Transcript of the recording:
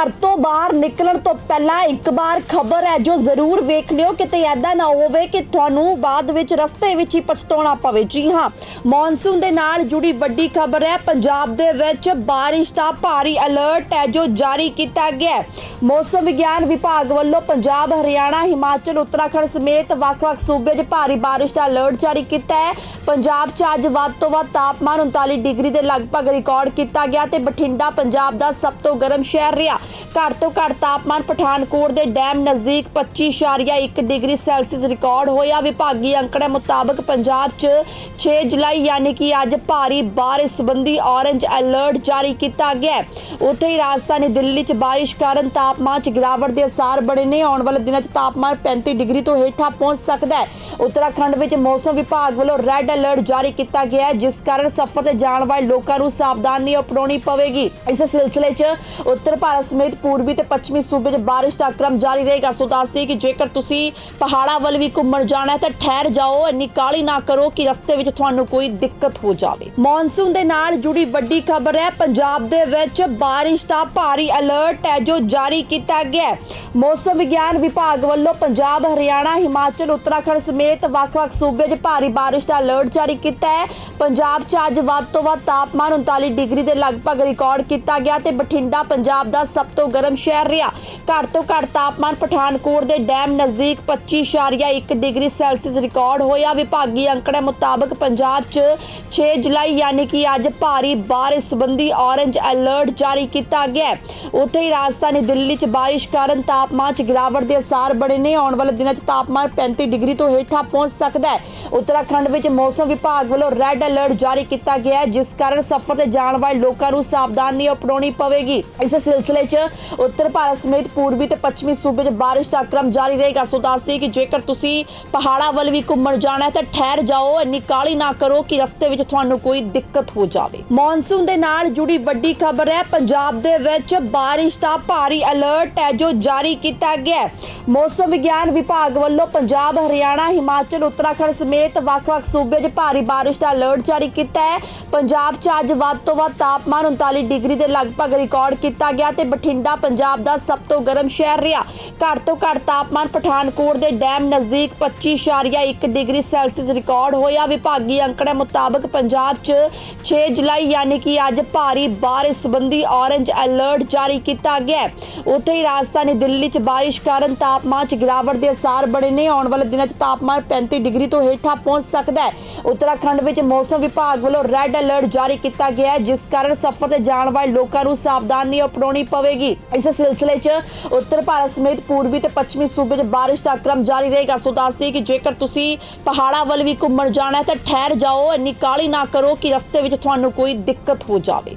ਘਰ ਤੋਂ ਬਾਹਰ ਨਿਕਲਣ ਤੋਂ ਪਹਿਲਾਂ ਇੱਕ ਵਾਰ ਖਬਰ ਹੈ ਜੋ ਜ਼ਰੂਰ ਵੇਖ ਲਿਓ ਕਿਤੇ ਐਦਾਂ ਨਾ ਹੋਵੇ ਕਿ ਤੁਹਾਨੂੰ ਬਾਅਦ ਵਿੱਚ ਰਸਤੇ ਵਿੱਚ ਹੀ ਪਛਤਾਉਣਾ ਪਵੇ। ਜੀ ਹਾਂ, ਮੌਨਸੂਨ ਦੇ ਨਾਲ ਜੁੜੀ ਵੱਡੀ ਖਬਰ ਹੈ, ਪੰਜਾਬ ਦੇ ਵਿੱਚ ਬਾਰਿਸ਼ ਦਾ ਭਾਰੀ ਅਲਰਟ ਹੈ ਜੋ ਜਾਰੀ ਕੀਤਾ ਗਿਆ ਹੈ। ਮੌਸਮ ਵਿਗਿਆਨ ਵਿਭਾਗ ਵੱਲੋਂ ਪੰਜਾਬ, ਹਰਿਆਣਾ, ਹਿਮਾਚਲ, ਉੱਤਰਾਖੰਡ ਸਮੇਤ ਵੱਖ-ਵੱਖ ਸੂਬੇ 'ਚ ਭਾਰੀ ਬਾਰਿਸ਼ ਦਾ ਅਲਰਟ ਜਾਰੀ ਕੀਤਾ ਹੈ। ਪੰਜਾਬ 'ਚ ਅੱਜ ਵੱਧ ਤੋਂ ਵੱਧ ਤਾਪਮਾਨ 39 ਡਿਗਰੀ ਦੇ ਲਗਭਗ ਰਿਕਾਰਡ ਕੀਤਾ ਗਿਆ ਤੇ ਬਠਿੰਡਾ, ਪੰਜਾਬ ਦਾ ਸਭ ਤੋਂ ਗਰਮ ਸ਼ਹਿਰ ਰਿਹਾ। ਘੱਟ ਤੋਂ ਘੱਟ ਤਾਪਮਾਨ ਪਠਾਨਕੋਟ ਦੇ ਡੈਮ ਨਜ਼ਦੀਕ 25.1 ਡਿਗਰੀ ਸੈਲਸੀਅਸ ਰਿਕਾਰਡ ਹੋਇਆ। ਵਿਭਾਗੀ ਅੰਕੜੇ ਮੁਤਾਬਕ ਪੰਜਾਬ 'ਚ 6 ਜੁਲਾਈ ਯਾਨੀ ਕਿ ਅੱਜ ਭਾਰੀ ਬਾਰਿਸ਼ ਸੰਬੰਧੀ ਔਰੰਜ ਅਲਰਟ ਜਾਰੀ ਕੀਤਾ ਗਿਆ ਹੈ। ਉੱਥੇ ਹੀ ਰਾਜਧਾਨੀ ਦਿੱਲੀ 'ਚ ਬਾਰਿਸ਼ ਕਾਰਨ ਤਾਪਮਾਨ 'ਚ ਗਿਰਾਵਟ ਦੇ ਅਸਾਰ ਬਣੇ ਨੇ। ਆਉਣ ਵਾਲੇ ਦਿਨਾਂ 'ਚ ਤਾਪਮਾਨ 35 ਡਿਗਰੀ ਤੋਂ ਹੇਠਾਂ ਪਹੁੰਚ ਸਕਦਾ ਹੈ। ਉੱਤਰਾਖੰਡ ਵਿੱਚ ਮੌਸਮ ਵਿਭਾਗ ਵੱਲੋਂ ਰੈੱਡ ਅਲਰਟ ਜਾਰੀ ਕੀਤਾ ਗਿਆ ਹੈ, ਜਿਸ ਕਾਰਨ ਸਫ਼ਰ ਤੇ ਜਾਣ ਵਾਲੇ ਲੋਕਾਂ ਨੂੰ ਸਾਵਧਾਨੀ ਅਪਣਾਉਣੀ ਪਵੇਗੀ। ਇਸ ਸਿਲਸਿਲੇ 'ਚ ਉੱਤਰ ਭਾਰਤ ਸਮੇਤ ਪੂਰਬੀ ਤੇ ਪੱਛਮੀ ਸੂਬੇ 'ਚ ਬਾਰਿਸ਼ ਦਾ ਕ੍ਰਮ ਜਾਰੀ ਰਹੇਗਾ। ਸੋ ਦੱਸਦੀ ਕਿ ਜੇਕਰ ਤੁਸੀਂ ਪਹਾੜਾਂ ਵੱਲ ਵੀ ਘੁੰਮਣ ਜਾਣਾ ਹੈ ਤਾਂ ਠਹਿਰ ਜਾਓ, ਇੰਨੀ ਕਾਹਲੀ ਨਾ ਕਰੋ ਕਿ ਰਸਤੇ ਵਿੱਚ ਤੁਹਾਨੂੰ ਕੋਈ ਦਿੱਕਤ ਹੋ ਜਾਵੇ। ਮੌਨਸੂਨ ਦੇ ਨਾਲ ਜੁੜੀ ਵੱਡੀ ਖਬਰ ਹੈ, ਪੰਜਾਬ ਦੇ ਵਿੱਚ ਬਾਰਿਸ਼ ਦਾ ਭਾਰੀ ਅਲਰਟ ਹੈ ਜੋ ਜਾਰੀ ਕੀਤਾ ਗਿਆ ਹੈ। ਮੌਸਮ ਵਿਗਿਆਨ ਵਿਭਾਗ ਵੱਲੋਂ ਪੰਜਾਬ, ਹਰਿਆਣਾ, ਹਿਮਾਚਲ, ਉੱਤਰਾਖੰਡ ਸਮੇਤ ਵੱਖ-ਵੱਖ ਸੂਬੇ 'ਚ ਭਾਰੀ ਬਾਰਿਸ਼ ਦਾ ਅਲਰਟ ਜਾਰੀ ਕੀਤਾ ਹੈ। ਪੰਜਾਬ 'ਚ ਅੱਜ ਵੱਧ ਤੋਂ ਵੱਧ ਤਾਪਮਾਨ 39 ਡਿਗਰੀ ਦੇ ਲਗਭਗ ਰਿਕਾਰਡ ਕੀਤਾ ਗਿਆ ਤੇ ਬਠਿੰਡਾ, ਪੰਜਾਬ ਦਾ ਸਭ ਤੋਂ ਗਰਮ ਸ਼ਹਿਰ ਰਿਹਾ। ਘੱਟ ਤੋਂ ਘੱਟ ਤਾਪਮਾਨ ਪਠਾਨਕੋਟ ਦੇ ਡੈਮ ਨਜ਼ਦੀਕ 25.1 ਡਿਗਰੀ ਸੈਲਸੀਅਸ ਰਿਕਾਰਡ ਹੋਇਆ। ਵਿਭਾਗੀ ਅੰਕੜੇ ਮੁਤਾਬਕ ਪੰਜਾਬ 'ਚ 6 ਜੁਲਾਈ ਯਾਨੀ ਕਿ ਅੱਜ ਭਾਰੀ ਬਾਰਿਸ਼ ਸੰਬੰਧੀ ਔਰੰਜ ਅਲਰਟ ਜਾਰੀ ਕੀਤਾ ਗਿਆ ਉੱਥੇ ਹੀ ਰਾਜਧਾਨੀ ਦਿੱਲੀ 'ਚ ਬਾਰਿਸ਼ ਕਾਰਨ ਤਾਪਮਾਨ 'ਚ ਗਿਰਾਵਟ ਦੇ ਅਸਾਰ ਬਣੇ ਨੇ। ਆਉਣ ਵਾਲੇ ਦਿਨਾਂ 'ਚ ਤਾਪਮਾਨ 35 ਡਿਗਰੀ ਤੋਂ ਹੇਠਾਂ ਪਹੁੰਚ ਸਕਦਾ ਹੈ। ਉੱਤਰਾਖੰਡ ਵਿੱਚ ਮੌਸਮ ਵਿਭਾਗ ਵੱਲੋਂ ਰੈੱਡ ਅਲਰਟ ਜਾਰੀ ਕੀਤਾ ਗਿਆ ਜਿਸ ਕਾਰਨ ਸਫ਼ਰ ਤੇ ਜਾਣ ਵਾਲੇ ਲੋਕਾਂ ਨੂੰ ਸਾਵਧਾਨੀ ਅਪਣਾਉਣੀ ਪਵੇਗੀ। ਇਸ ਸਿਲਸਿਲੇ 'ਚ ਉੱਤਰ ਭਾਰਤ ਸਮੇਤ ਪੂਰਬੀ ਤੇ ਪੱਛਮੀ ਸੂਬੇ 'ਚ ਬਾਰਿਸ਼ ਦਾ ਕ੍ਰਮ ਜਾਰੀ ਰਹੇਗਾ। ਸੋ ਦੱਸਦੀ ਕਿ ਜੇਕਰ ਤੁਸੀਂ ਪਹਾੜਾਂ ਵੱਲ ਵੀ ਘੁੰਮਣ ਜਾਣਾ ਹੈ ਤਾਂ ਠਹਿਰ ਜਾਓ, ਇੰਨੀ ਕਾਹਲੀ ਨਾ ਕਰੋ ਕਿ ਰਸਤੇ ਵਿੱਚ ਤੁਹਾਨੂੰ ਕੋਈ ਦਿੱਕਤ ਹੋ ਜਾਵੇ। ਮੌਨਸੂਨ ਦੇ ਨਾਲ ਜੁੜੀ ਵੱਡੀ ਖਬਰ ਹੈ, ਪੰਜਾਬ ਦੇ ਵਿੱਚ ਬਾਰਿਸ਼ ਦਾ ਭਾਰੀ ਅਲਰਟ ਹੈ ਜੋ ਜਾਰੀ ਕੀਤਾ ਗਿਆ ਮੌਸਮ ਵਿਗਿਆਨ ਵਿਭਾਗ ਵੱਲੋਂ ਪੰਜਾਬ, ਹਰਿਆਣਾ, ਹਿਮਾਚਲ, ਉੱਤਰਾਖੰਡ ਸਮੇਤ ਵੱਖ-ਵੱਖ ਸੂਬੇ 'ਚ ਭਾਰੀ ਬਾਰਿਸ਼ ਦਾ ਅਲਰਟ ਜਾਰੀ ਕੀਤਾ ਹੈ। ਪੰਜਾਬ 'ਚ ਅੱਜ ਵੱਧ ਤੋਂ ਵੱਧ ਤਾਪਮਾਨ 39 ਡਿਗਰੀ ਦੇ ਲਗਭਗ ਰਿਕਾਰਡ ਕੀਤਾ ਗਿਆ ਤੇ ਬਠਿੰਡਾ ਪੰਜਾਬ ਦਾ ਸਭ ਤੋਂ ਗਰਮ ਸ਼ਹਿਰ ਰਿਹਾ। ਘੱਟ ਤੋਂ ਘੱਟ ਤਾਪਮਾਨ ਪਠਾਨਕੋਟ ਦੇ ਡੈਮ ਨਜ਼ਦੀਕ 25.1 ਡਿਗਰੀ ਸੈਲਸੀਅਸ ਰਿਕਾਰਡ ਹੋਇਆ। ਵਿਭਾਗੀ ਅੰਕੜੇ ਮੁਤਾਬਕ ਪੰਜਾਬ 'ਚ 6 ਜੁਲਾਈ ਯਾਨੀ ਕਿ ਅੱਜ ਭਾਰੀ ਬਾਰਿਸ਼ ਸੰਬੰਧੀ ਔਰੰਜ ਅਲਰਟ ਜਾਰੀ ਕੀਤਾ ਗਿਆ ਉੱਥੇ ਹੀ ਰਾਜਧਾਨੀ ਦਿੱਲੀ 'ਚ ਬਾਰਿਸ਼ ਕਾਰਨ ਤਾਪਮਾਨ 'ਚ ਗਿਰਾਵਟ ਦੇ ਅਸਾਰ ਬਣੇ ਨੇ। ਆਉਣ ਵਾਲੇ ਦਿਨਾਂ 'ਚ ਤਾਪਮਾਨ 35 ਡਿਗਰੀ ਤੋਂ ਹੇਠਾਂ ਪਹੁੰਚ ਸਕਦਾ ਹੈ। ਉੱਤਰਾਖੰਡ ਵਿੱਚ ਮੌਸਮ ਵਿਭਾਗ ਵੱਲੋਂ ਰੈੱਡ ਅਲਰਟ ਜਾਰੀ ਕੀਤਾ ਗਿਆ ਹੈ, ਜਿਸ ਕਾਰਨ ਸਫ਼ਰ ਤੇ ਜਾਣ ਵਾਲੇ ਲੋਕਾਂ ਨੂੰ ਸਾਵਧਾਨੀ ਅਪਣਾਉਣੀ ਪਵੇਗੀ। ਇਸ ਸਿਲਸਿਲੇ 'ਚ ਉੱਤਰ ਭਾਰਤ ਸਮੇਤ ਪੂਰਬੀ ਤੇ ਪੱਛਮੀ ਸੂਬੇ 'ਚ ਬਾਰਿਸ਼ ਦਾ ਕ੍ਰਮ ਜਾਰੀ ਰਹੇਗਾ। ਸੋ ਦੱਸਦੀ ਕਿ ਜੇਕਰ ਤੁਸੀਂ ਪਹਾੜਾਂ ਵੱਲ ਵੀ ਘੁੰਮਣ ਜਾਣਾ ਹੈ ਤਾਂ ਠਹਿਰ ਜਾਓ, ਇੰਨੀ ਕਾਹਲੀ ਨਾ ਕਰੋ ਕਿ ਰਸਤੇ ਵਿੱਚ ਤੁਹਾਨੂੰ ਕੋਈ ਦਿੱਕਤ ਹੋ ਜਾਵੇ।